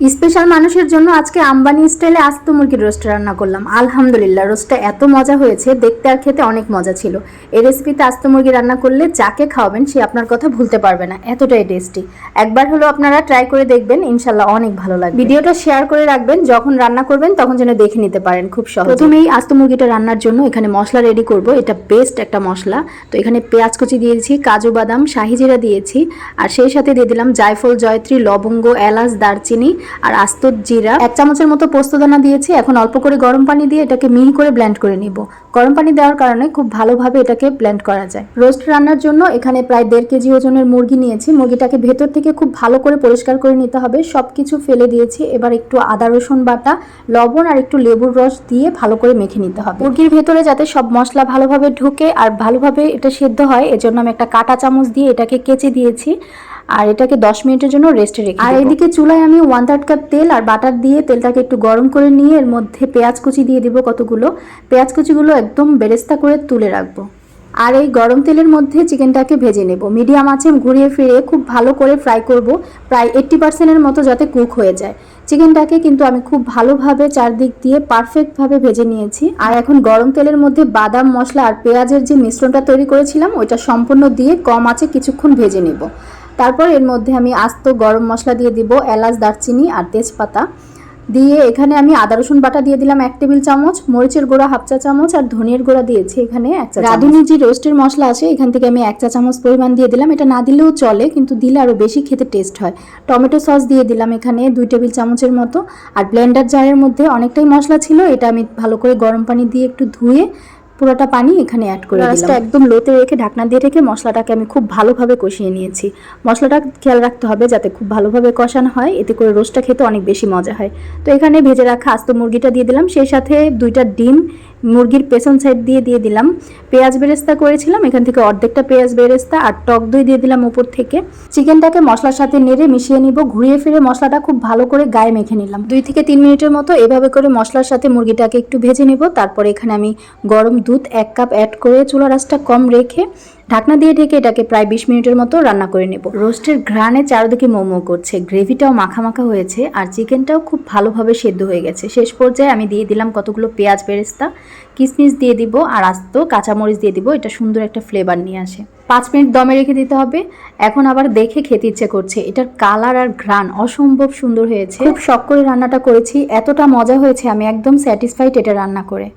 Special মানুষের জন্য আজকে আম্বানি স্টাইলে আস্ত মুরগির রোস্ট রান্না করলাম। আলহামদুলিল্লাহ, রোস্টটা এত মজা হয়েছে, দেখতে আর খেতে অনেক মজা ছিল। এই রেসিপিতে আস্ত মুরগি রান্না করলে যাকে খাওয়াবেন সে আপনার কথা ভুলতে পারবে না, এতটাই টেস্টি একবার হলো আপনারা ট্রাই করে দেখবেন ইনশাল্লাহ অনেক ভালো লাগবে। ভিডিওটা শেয়ার করে রাখবেন, যখন রান্না করবেন তখন যেন দেখে নিতে পারেন খুব সহজ। প্রথমেই আস্ত মুরগিটা রান্নার জন্য এখানে মশলা রেডি করব, এটা বেস্ট একটা মশলা। তো এখানে পেঁয়াজ কুচি দিয়েছি, কাজু বাদাম, শাহি জিরা দিয়েছি, আর সেই সাথে দিয়ে দিলাম জায়ফল, জয়ত্রী, লবঙ্গ, এলাচ, দারচিনি আর আস্ত জিরা এক চামচের মতো পোস্তদানা দিয়েছি। এখন অল্প করে গরম পানি দিয়ে এটাকে মিহি করে ব্লেন্ড করে নিব। গরম পানি দেওয়ার কারণে খুব ভালোভাবে এটাকে ব্লেন্ড করা যায়। রোস্ট রান্নার জন্য এখানে প্রায় দেড় কেজি ওজনের মুরগি নিয়েছি। মুরগিটাকে ভেতর থেকে খুব ভালো করে পরিষ্কার করে নিতে হবে। সব কিছু ফেলে দিয়েছি। এবার একটু আদা, রসুন বাটা, লবণ আর একটু লেবুর রস দিয়ে ভালো করে মেখে নিতে হবে। মুরগির ভেতরে যাতে সব মশলা ভালোভাবে ঢুকে আর ভালোভাবে এটা সেদ্ধ হয়, এজন্য আমি একটা কাঁটা চামচ দিয়ে এটাকে কেচে দিয়েছি। আর এটাকে দশ মিনিটের জন্য রেস্টে রেখে আর এদিকে চুলায় আমি ওয়ান থার্ড কাপ তেল আর বাটার দিয়ে তেলটাকে একটু গরম করে নিয়ে এর মধ্যে পেঁয়াজ কুচি দিয়ে দিব কতগুলো। পেঁয়াজ কুচিগুলো একদম বেরেস্তা করে তুলে রাখব। আর এই গরম তেলের মধ্যে চিকেনটাকে ভেজে নেব। মিডিয়াম আঁচে ঘুরিয়ে ফিরিয়ে খুব ভালো করে ফ্রাই করব। প্রায় এইট্টি পার্সেন্টের মতো যাতে কুক হয়ে যায়। চিকেনটাকে কিন্তু আমি খুব ভালোভাবে চারদিক দিয়ে পারফেক্টভাবে ভেজে নিয়েছি। আর এখন গরম তেলের মধ্যে বাদাম মশলা আর পেঁয়াজের যে মিশ্রণটা তৈরি করেছিলাম ওইটা সম্পূর্ণ দিয়ে কম আঁচে কিছুক্ষণ ভেজে নেব। তারপর এর মধ্যে আমি আস্ত গরম মশলা দিয়ে দিব এলাচ, দারচিনি আর তেজপাতা। দিয়ে এখানে আমি আদা, রসুন বাটা দিয়ে দিলাম এক টেবিল চামচ, মরিচের গুঁড়া হাফ চা চামচ আর ধনিয়ার গুঁড়া দিয়েছি এখানে এক চা রাঁধুনি যে রোস্টের মশলা আছে, এখান থেকে আমি এক চা চামচ পরিমাণ দিয়ে দিলাম। এটা না দিলেও চলে, কিন্তু দিলে আরও বেশি খেতে টেস্ট হয়। টমেটো সস দিয়ে দিলাম এখানে দুই টেবিল চামচের মতো। আর ব্লেন্ডার জারের মধ্যে অনেকটাই মশলা ছিল, এটা আমি ভালো করে গরম পানি দিয়ে একটু ধুয়ে পুরোটা পানি এখানে অ্যাড করে দিলাম। একদম লোতে রেখে ঢাকনা দিয়ে রেখে মশলাটাকে আমি খুব ভালোভাবে কষিয়ে নিয়েছি। মশলাটা খেয়াল রাখতে হবে যাতে খুব ভালোভাবে কষানো হয় এতে করে রোস্টটা খেতে অনেক বেশি মজা হয়। তো এখানে ভেজে রাখা আস্ত মুরগিটা দিয়ে দিলাম সেই সাথে দুইটা ডিম মুরগির পেছন সাইড দিয়ে দিয়ে দিলাম। পেঁয়াজ বেরেস্তা করেছিলাম, এখান থেকে অর্ধেকটা পেঁয়াজ বেরেস্তা আর টক দই দিয়ে দিলাম উপর থেকে। চিকেনটাকে মশলার সাথে নেড়ে মিশিয়ে নিব, ঘুরিয়ে ফিরে মশলাটা খুব ভালো করে গায়ে মেখে নিলাম। দুই থেকে তিন মিনিটের মতো এভাবে করে মশলার সাথে মুরগিটাকে একটু ভেজে নেব, তারপরে এখানে আমি গরম দুধ এক কাপ অ্যাড করে চুলা রাসটা কম রেখে ঢাকনা দিয়ে ঢেকে এটাকে প্রায় বিশ মিনিটের মতো রান্না করে নেব। রোস্টের ঘ্রাণে চারদিকে মোমো করছে। গ্রেভিটাও মাখা মাখা হয়েছে আর চিকেনটাও খুব ভালোভাবে সেদ্ধ হয়ে গেছে। শেষ পর্যায়ে আমি দিয়ে দিলাম কতগুলো পেঁয়াজ বেরেস্তা। কিশমিশ দিয়ে দিব আর আস্ত কাঁচামরিচ দিয়ে দিব। এটা সুন্দর একটা ফ্লেভার নিয়ে আসে। পাঁচ মিনিট দমে রেখে দিতে হবে। এখন আবার দেখে খেতে ইচ্ছে করছে। এটার কালার আর ঘ্রাণ অসম্ভব সুন্দর হয়েছে। খুব শখ করে রান্নাটা করেছি। এতটা মজা হয়েছে আমি একদম স্যাটিসফাইড এটা রান্না করে।